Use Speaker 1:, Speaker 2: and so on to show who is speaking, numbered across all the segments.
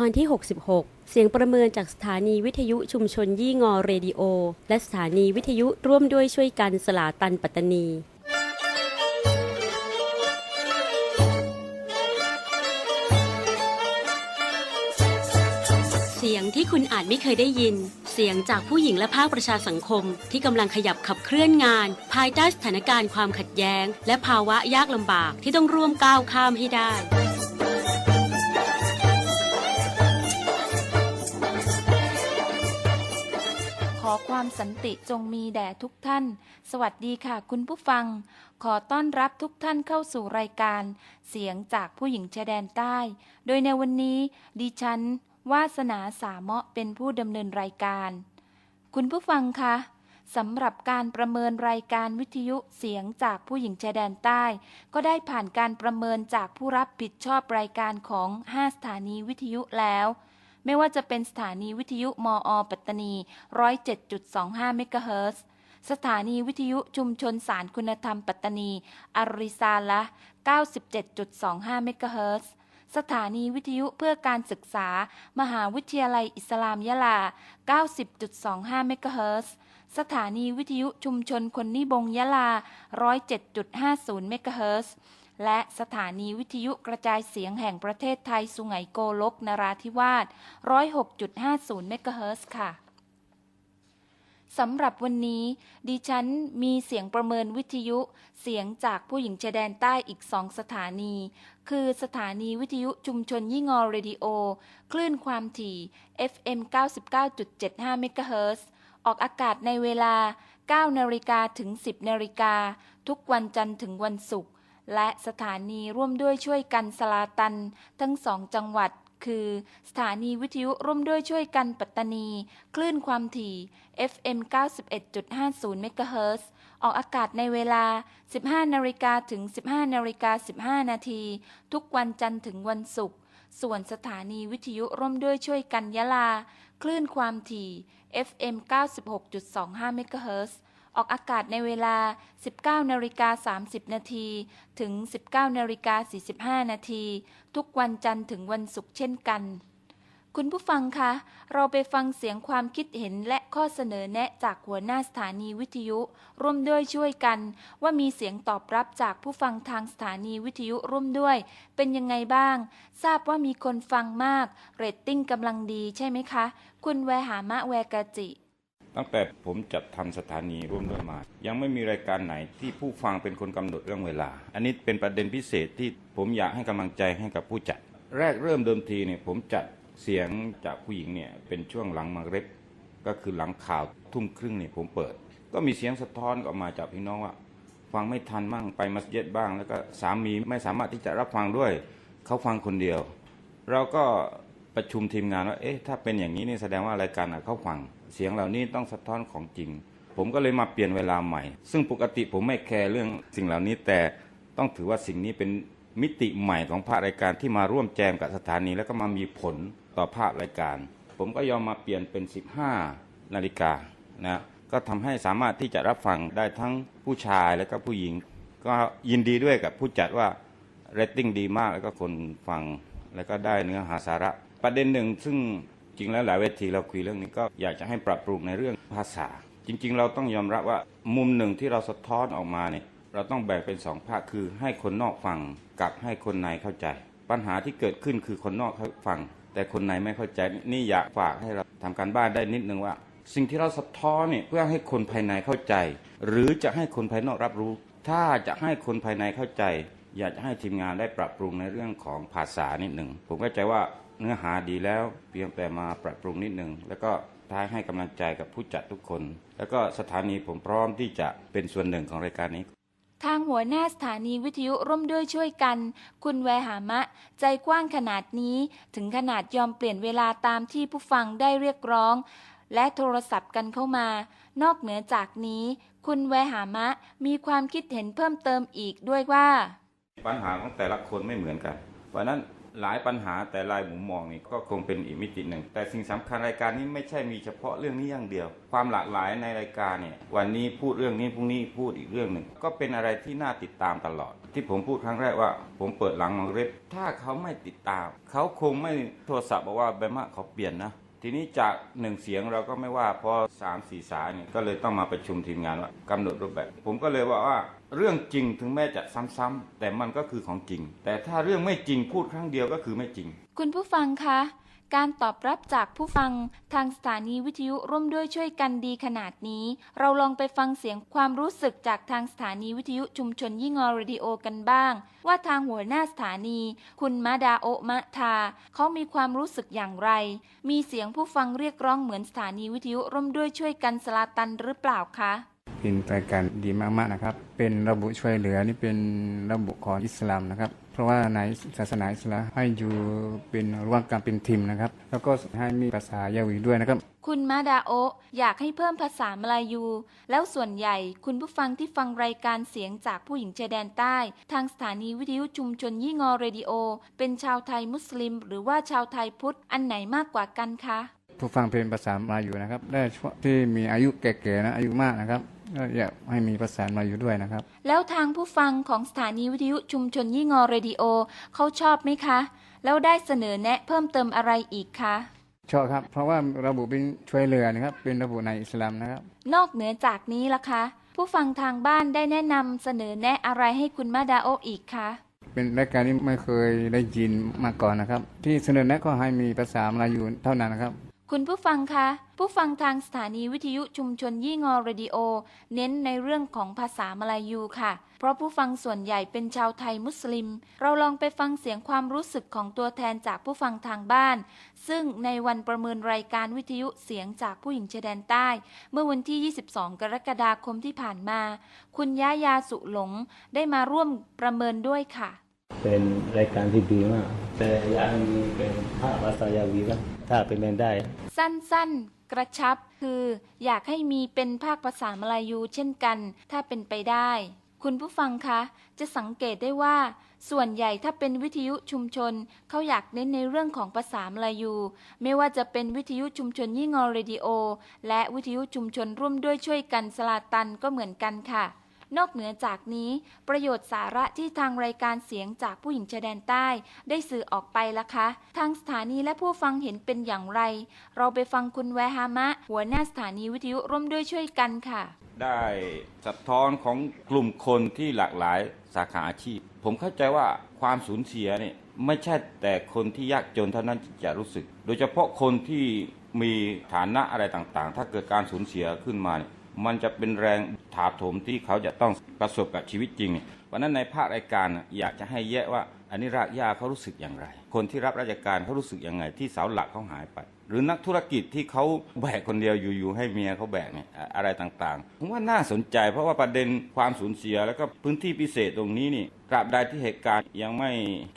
Speaker 1: ตอนที่ 66 เสียงประเมินจากสถานีวิทยุชุมชนยี่งอเรดิโอ และสถานีวิทยุร่วมด้วยช่วยกันสลาตันปัตตานีเสียงที่คุณอาจไม่เคยได้ยิน เสียงจากผู้หญิงและภาคประชาสังคม ที่กำลังขยับขับเคลื่อนงาน ภายใต้สถานการณ์ความขัดแย้ง และภาวะยากลำบากที่ต้องร่วมก้าวข้ามให้ได้
Speaker 2: ความสันติจงมีแด่ทุกท่าน สวัสดีค่ะคุณผู้ฟัง ขอต้อนรับทุกท่านเข้าสู่รายการ เสียงจากผู้หญิงชายแดนใต้ โดยในวันนี้ดิฉัน วาสนาสามะเป็นผู้ดำเนินรายการ คุณผู้ฟังคะสำหรับการประเมินรายการวิทยุเสียงจากผู้หญิงชายแดนใต้ ก็ได้ผ่านการประเมินจากผู้รับผิดชอบรายการของ 5 สถานีวิทยุแล้ว ไม่ว่าจะเป็นสถานีวิทยุมอ ปัตตานี 107.25 เมกะเฮิรตซ์สถานีวิทยุชุมชนสารคุณธรรมปัตตานี อาริซาละ 97.25 เมกะเฮิรตซ์สถานีวิทยุเพื่อการศึกษา มหาวิทยาลัยอิสลามยะลา 90.25 เมกะเฮิรตซ์สถานีวิทยุชุมชนคนนิบงยะลา 107.50 เมกะเฮิรตซ์ และสถานีวิทยุกระจายเสียงแห่งประเทศไทย สุไหงโกลกนราธิวาส 106.50 เมกะเฮิรตซ์ค่ะสำหรับวันนี้ ดิฉันมีเสียงประเมินวิทยุ เสียงจากผู้หญิงชายแดนใต้อีกสองสถานี คือสถานีวิทยุชุมชนยี่งอเรดิโอ คลื่นความถี่ FM 99.75 เมกะเฮิรตซ์ออกอากาศในเวลา 9 นาฬิกาถึง 10 นาฬิกา ทุกวันจันทร์ถึงวันศุกร์ และสถานีร่วมด้วยช่วยกันสลาตัน ทั้งสองจังหวัด คือ สถานีวิทยุร่วมด้วยช่วยกันปัตตานี คลื่นความถี่ FM 91.50เมกะเฮิรตซ์ออกอากาศในเวลา 15นาฬิกาถึง 15นาฬิกา15 นาที ทุกวันจันทร์ถึงวันศุกร์ส่วนสถานีวิทยุร่วมด้วยช่วยกันยะลา คลื่นความถี่ FM 96.25เมกะเฮิรตซ์ ออกอากาศในเวลา 19นาฬิกา30 นาที ถึง 19นาฬิกา45 นาที ทุกวันจันทร์ถึงวันศุกร์เช่นกัน คุณผู้ฟังคะ เราไปฟังเสียงความคิดเห็นและข้อเสนอแนะจากหัวหน้าสถานีวิทยุ ร่วมด้วยช่วยกัน ว่ามีเสียงตอบรับจากผู้ฟังทางสถานีวิทยุร่วมด้วย เป็นยังไงบ้าง ทราบว่ามีคนฟังมาก เรตติ้งกำลังดีใช่ไหมคะ คุณแวหามะแวกาจิ
Speaker 3: ตั้งแต่ผมจัดทำสถานีร่วมด้วยมา ยังไม่มีรายการไหนที่ผู้ฟังเป็นคนกำหนดเรื่องเวลา อันนี้เป็นประเด็นพิเศษที่ผมอยากให้กำลังใจให้กับผู้จัด แรกเริ่มเดิมทีเนี่ยผมจัดเสียงจากผู้หญิงเนี่ยเป็นช่วงหลังมังเร็บก็คือหลังข่าวทุ่มครึ่งเนี่ยผมเปิด ก็มีเสียงสะท้อนออกมาจากพี่น้องว่า ฟังไม่ทันบ้างไปมัสยิดบ้าง แล้วก็สามีไม่สามารถที่จะรับฟังด้วย เขาฟังคนเดียว เราก็ ประชุมทีมงานว่าเอ๊ะถ้าเป็นอย่างนี้นี่แสดงว่ารายการเขาฟัง เสียงเหล่านี้ต้องสะท้อนของจริง ผมก็เลยมาเปลี่ยนเวลาใหม่ ซึ่งปกติผมไม่แคร์เรื่องสิ่งเหล่านี้แต่ต้องถือว่าสิ่งนี้เป็นมิติใหม่ของภาครายการที่มาร่วมแจมกับสถานี แล้วก็มามีผลต่อภาครายการ ผมก็ยอมมาเปลี่ยนเป็น 15 นาฬิกานะก็ทำให้สามารถที่จะรับฟังได้ทั้งผู้ชายและก็ผู้หญิง ก็ยินดีด้วยกับผู้จัดว่าเรตติ้งดีมากแล้วก็คนฟังแล้วก็ได้เนื้อหาสาระ ประเด็นหนึ่งซึ่งจริงแล้วหลายเวทีเราคุยเรื่องนี้ก็อยากจะให้ปรับปรุงในเรื่องภาษา จริง ๆ เราต้องยอมรับว่ามุมหนึ่งที่เราสะท้อนออกมาเนี่ยเราต้องแบ่งเป็นสองภาคคือให้คนนอกฟังกับให้คนในเข้าใจ ปัญหาที่เกิดขึ้นคือคนนอกเขาฟัง แต่คนในไม่เข้าใจนี่อยากฝากให้เราทำการบ้านได้นิดนึงว่า สิ่งที่เราสะท้อนเนี่ยเพื่อให้คนภายในเข้าใจ หรือจะให้คนภายนอกรับรู้ ถ้าจะให้คนภายในเข้าใจ อยากจะให้ทีมงานได้ปรับปรุงในเรื่องของภาษานิดหนึ่งผมเข้าใจว่า เนื้อหาดีแล้วเพียงแต่มาปรับปรุงนิดหนึ่งแล้วก็ท้ายให้กำลังใจกับผู้จัดทุกคน แล้วก็สถานีผมพร้อมที่จะเป็นส่วนหนึ่งของรายการนี้
Speaker 2: ทางหัวหน้าสถานีวิทยุร่วมด้วยช่วยกัน คุณแวหามะ ใจกว้างขนาดนี้ ถึงขนาดยอมเปลี่ยนเวลาตามที่ผู้ฟังได้เรียกร้อง และโทรศัพท์กันเข้ามา นอกเหนือจากนี้ คุณแวหามะมีความคิดเห็นเพิ่มเติมอีกด้วยว่า
Speaker 3: ปัญหาของแต่ละคนไม่เหมือนกัน เพราะฉะนั้น หลายปัญหาแต่ลายมุมมองนี่ก็คงเป็นอีกมิติหนึ่ง แต่สิ่งสำคัญรายการนี้ไม่ใช่มีเฉพาะเรื่องนี้อย่างเดียว ความหลากหลายในรายการเนี่ยวันนี้พูดเรื่องนี้พรุ่งนี้พูดอีกเรื่องหนึ่งก็เป็นอะไรที่น่าติดตามตลอด ที่ผมพูดครั้งแรกว่า ผมเปิดหลังมังเร็บถ้าเขาไม่ติดตาม เขาคงไม่โทรศัพท์บอกว่าแบมะเขาเปลี่ยนนะ ทีนี้จากหนึ่งเสียงเราก็ไม่ว่าพอสามสี่สายเนี่ยก็เลยต้องมาประชุมทีมงานว่ากำหนดรูปแบบ ผมก็เลยว่าว่าเรื่องจริงถึงแม้จะซ้ำๆแต่มันก็คือของจริง แต่ถ้าเรื่องไม่จริงพูดครั้งเดียวก็คือไม่จริง
Speaker 2: คุณผู้ฟังคะ การตอบรับจากผู้ฟังทางสถานีวิทยุร่วมด้วยช่วยกันดีขนาดนี้ เราลองไปฟังเสียงความรู้สึกจากทางสถานีวิทยุชุมชนยี่งอเรดิโอกันบ้าง ว่าทางหัวหน้าสถานี คุณมาดาโอมะทา เขามีความรู้สึกอย่างไร มีเสียงผู้ฟังเรียกร้องเหมือนสถานีวิทยุร่วมด้วยช่วยกันสลาตันหรือเปล่าคะ
Speaker 4: เป็นรายการดีมากๆนะครับ เป็นระบุช่วยเหลือนี่เป็นระบุของอิสลามนะครับ เพราะว่าในศาสนาอิสลามให้อยู่เป็นร่วมกันเป็นทีมนะครับ แล้วก็ให้มีภาษายาวีด้วยนะครับ
Speaker 2: คุณมาดาโอะอยากให้เพิ่มภาษามลายู แล้วส่วนใหญ่คุณผู้ฟังที่ฟังรายการเสียงจากผู้หญิงชายแดนใต้ ทางสถานีวิทยุชุมชนยี่งอเรดิโอ เป็นชาวไทยมุสลิม หรือว่าชาวไทยพุทธอันไหนมากกว่ากันคะ
Speaker 4: ผู้ฟังเป็นภาษามาอยู่นะครับ ได้ช่วงที่มีอายุแก่ๆนะอายุมากนะครับก็ อยากให้มีภาษามาอยู่ด้วยนะครับ
Speaker 2: แล้วทางผู้ฟังของสถานีวิทยุชุมชนยี่งอเรดิโอเขาชอบไหมคะ แล้วได้เสนอแนะเพิ่มเติมอะไรอีกคะ
Speaker 4: ชอบครับ เพราะว่าระบุเป็นช่วยเหลือนะครับ เป็นระบุในอิสลามนะครับ
Speaker 2: นอกเหนือจากนี้ล่ะคะ ผู้ฟังทางบ้านได้แนะนำเสนอแนะอะไรให้คุณมาดาโอะอีกคะ
Speaker 4: เป็นรายการที่ไม่เคยได้ยินมาก่อนนะครับ ที่เสนอแนะก็ให้มีภาษามาลายูเท่านั้นนะครับ
Speaker 2: คุณผู้ฟังคะ ผู้ฟังทางสถานีวิทยุชุมชนยี่งอเรดิโอ เน้นในเรื่องของภาษามลายูค่ะ เพราะผู้ฟังส่วนใหญ่เป็นชาวไทยมุสลิม เราลองไปฟังเสียงความรู้สึกของตัวแทนจากผู้ฟังทางบ้าน ซึ่งในวันประเมินรายการวิทยุเสียงจากผู้หญิงชายแดนใต้ เมื่อวันที่ 22 กรกฎาคมที่ผ่านมา คุณย่ายาสุหลงได้มาร่วมประเมินด้วยค่ะ
Speaker 5: เป็นรายการที่ดีมาก แต่อยากให้มีเป็นภาคภาษายาวีบ้างถ้าเป็นไปได้
Speaker 2: สั้นๆ กระชับคืออยากให้มีเป็นภาคภาษามลายูเช่นกัน ถ้าเป็นไปได้ คุณผู้ฟังคะ จะสังเกตได้ว่า ส่วนใหญ่ถ้าเป็นวิทยุชุมชน เขาอยากเน้นในเรื่องของภาษามลายู ไม่ว่าจะเป็นวิทยุชุมชนยี่งอเรดิโอ และวิทยุชุมชนร่วมด้วยช่วยกันสลาตันก็เหมือนกันค่ะ นอกเหนือจากนี้ ประโยชน์สาระที่ทางรายการเสียงจากผู้หญิงชายแดนใต้ ได้สื่อออกไปละคะ ทางสถานีและผู้ฟังเห็นเป็นอย่างไร เราไปฟังคุณแวฮามะ หัวหน้าสถานีวิทยุร่วมด้วยช่วยกันค่ะ
Speaker 3: ได้สะท้อนของกลุ่มคนที่หลากหลายสาขาอาชีพ ผมเข้าใจว่าความสูญเสียเนี่ยไม่ใช่แต่คนที่ยากจนเท่านั้นที่จะรู้สึก โดยเฉพาะคนที่มีฐานะอะไรต่างๆ ถ้าเกิดการสูญเสียขึ้นมาเนี่ย มันจะเป็นแรงถาโถมที่เขาจะต้องประสบกับชีวิตจริงเนี่ยวันนั้นในภาครายการอยากจะให้แยกว่าอันนี้รากหญ้าเขารู้สึกอย่างไร คนที่รับราชการเขารู้สึกอยังไง ที่เสาหลักเขาหายไป หรือนักธุรกิจที่เขาแบกคนเดียวอยู่ๆให้เมียเขาแบกเนี่ยอะอะไรต่างๆผมว่าน่าสนใจเพราะว่าประเด็นความสูญเสียแล้วก็พื้นที่พิเศษตรงนี้นี่ตราบใดที่เหตุการณ์ยังไม่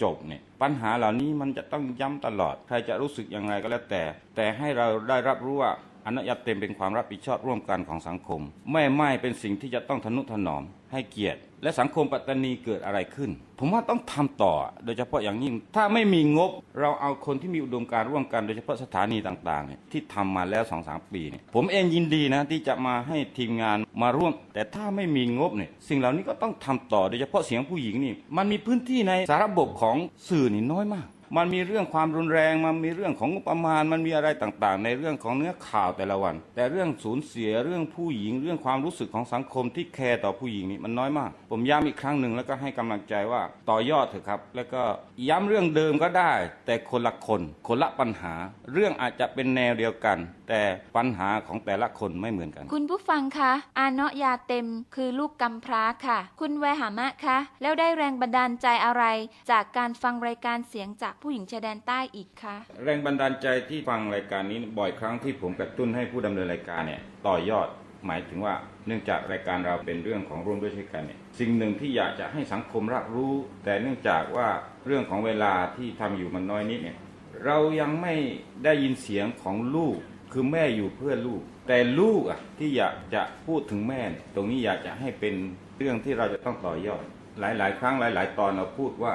Speaker 3: จบเนี่ยปัญหาเหล่านี้มันจะต้องย้ำตลอด ใครจะรู้สึกยังไงก็แล้วแต่ แต่ให้เราได้รับรู้ว่า อนุญาตเต็มเป็นความรับผิดชอบร่วมกันของสังคม ไม่ไม่เป็นสิ่งที่จะต้องทนุถนอมให้เกียรติ และสังคมปัตตานีเกิดอะไรขึ้น ผมว่าต้องทำต่อ โดยเฉพาะอย่างยิ่ง ถ้าไม่มีงบเราเอาคนที่มีอุดมการร่วมกันโดยเฉพาะสถานีต่างๆเนี่ยที่ทำมาแล้วสองสามปีเนี่ยผมเองยินดีนะที่จะมาให้ทีมงานมาร่วม แต่ถ้าไม่มีงบเนี่ยสิ่งเหล่านี้ก็ต้องทำต่อโดยเฉพาะเสียงผู้หญิงนี่มันมีพื้นที่ในสารบบของสื่อนี่น้อยมาก มันมีเรื่องความรุนแรง มันมีเรื่องของงบประมาณ มันมีอะไรต่างๆ ในเรื่องของเนื้อข่าวแต่ละวัน แต่เรื่องสูญเสียเรื่องผู้หญิง เรื่องความรู้สึกของสังคมที่แคร์ต่อผู้หญิงนี่มันน้อยมาก ผมย้ำอีกครั้งหนึ่งแล้วก็ให้กำลังใจว่าต่อยอดเถอะครับ แล้วก็ย้ำเรื่องเดิมก็ได้ แต่คนละคน คนละปัญหา เรื่องอาจจะเป็นแนวเดียวกัน แต่ปัญหาของแต่ละคนไม่เหมือนกัน
Speaker 2: คุณผู้ฟังคะ อาเนาะยาเต็มคือลูกกำพร้าค่ะ คุณแวหามะคะ แล้วได้แรงบันดาลใจอะไร จากการฟังรายการเสียงจากผู้หญิงชายแดนใต้อีกคะ
Speaker 3: แรงบันดาลใจที่ฟังรายการนี้บ่อยครั้งที่ผมกระตุ้นให้ผู้ดำเนินรายการเนี่ยต่อยอดหมายถึงว่าเนื่องจากรายการเราเป็นเรื่องของร่วมด้วยช่วยกันเนี่ยสิ่งหนึ่งที่อยากจะให้สังคมรับรู้ แต่เนื่องจากว่าเรื่องของเวลาที่ทำอยู่มันน้อยนิดเนี่ยเรายังไม่ได้ยินเสียงของลูก คือแม่อยู่เพื่อลูก แต่ลูกอะที่อยากจะพูดถึงแม่ตรงนี้อยากจะให้เป็นเรื่องที่เราจะต้องต่อยอด หลาย ๆ ครั้งหลาย ๆ ตอนเราพูดว่า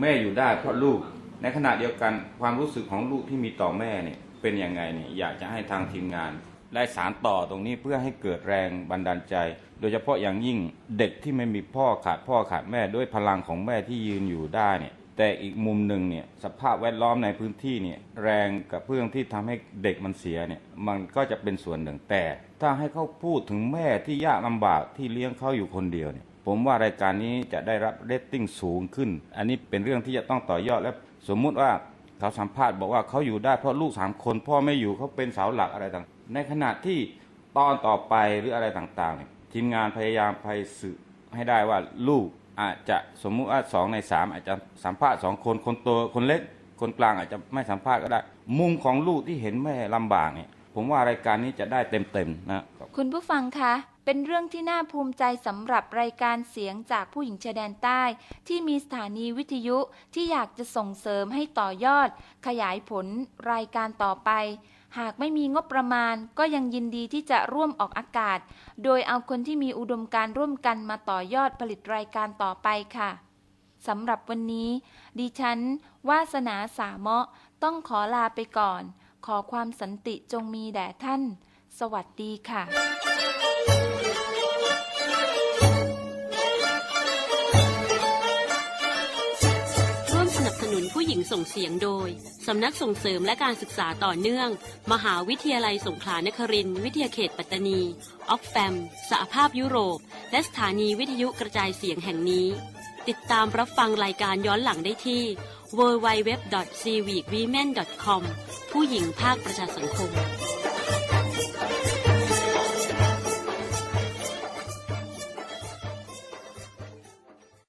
Speaker 3: แม่อยู่ได้เพราะลูก ในขณะเดียวกันความรู้สึกของลูกที่มีต่อแม่เนี่ยเป็นยังไงเนี่ยอยากจะให้ทางทีมงานได้สารต่อตรงนี้เพื่อให้เกิดแรงบันดาลใจ โดยเฉพาะอย่างยิ่งเด็กที่ไม่มีพ่อขาดพ่อขาดแม่ด้วยพลังของแม่ที่ยืนอยู่ได้เนี่ย แต่อีกมุมหนึ่งเนี่ยสภาพแวดล้อมในพื้นที่เนี่ยแรงกับเพื่องที่ทำให้เด็กมันเสียเนี่ยมันก็จะเป็นส่วนหนึ่งแต่ ถ้าให้เขาพูดถึงแม่ที่ยากลำบากที่เลี้ยงเขาอยู่คนเดียวเนี่ยผมว่ารายการนี้จะได้รับเรตติ้งสูงขึ้น อันนี้เป็นเรื่องที่จะต้องต่อยอดและสมมุติว่าเขาสัมภาษณ์บอกว่าเขาอยู่ได้เพราะลูกสามคนพ่อไม่อยู่เขาเป็นเสาหลักอะไรต่างในขณะที่ตอนต่อไปหรืออะไรต่างๆเนี่ยทีมงานพยายามไปสื่อให้ได้ว่าลูก อาจจะสมมุติว่าสองในสามอาจจะสัมภาษณ์สองคนคนโตคนเล็กคนกลางอาจจะไม่สัมภาษณ์ก็ได้ มุมของลูกที่เห็นแม่ลำบากเนี่ยผมว่ารายการนี้จะได้เต็มๆนะ
Speaker 2: คุณผู้ฟังคะเป็นเรื่องที่น่าภูมิใจสำหรับรายการเสียงจากผู้หญิงชายแดนใต้ ที่มีสถานีวิทยุที่อยากจะส่งเสริมให้ต่อยอด ขยายผลรายการต่อไป หากไม่มีงบประมาณก็ยังยินดีที่จะร่วมออกอากาศ โดยเอาคนที่มีอุดมการร่วมกันมาต่อยอดผลิตรายการต่อไปค่ะสำหรับวันนี้ ดิฉัน วาสนาสามะต้องขอลาไปก่อน ขอความสันติจงมีแด่ท่าน สวัสดีค่ะ
Speaker 1: ผู้หญิงส่งเสียงโดย สำนักส่งเสริมและการศึกษาต่อเนื่อง มหาวิทยาลัยสงขลานครินทร์วิทยาเขตปัตตานี ออกแฟม สหภาพยุโรป และสถานีวิทยุกระจายเสียงแห่งนี้ ติดตามรับฟังรายการย้อนหลังได้ที่ www.civicwomen.com ผู้หญิงภาคประชาสังคม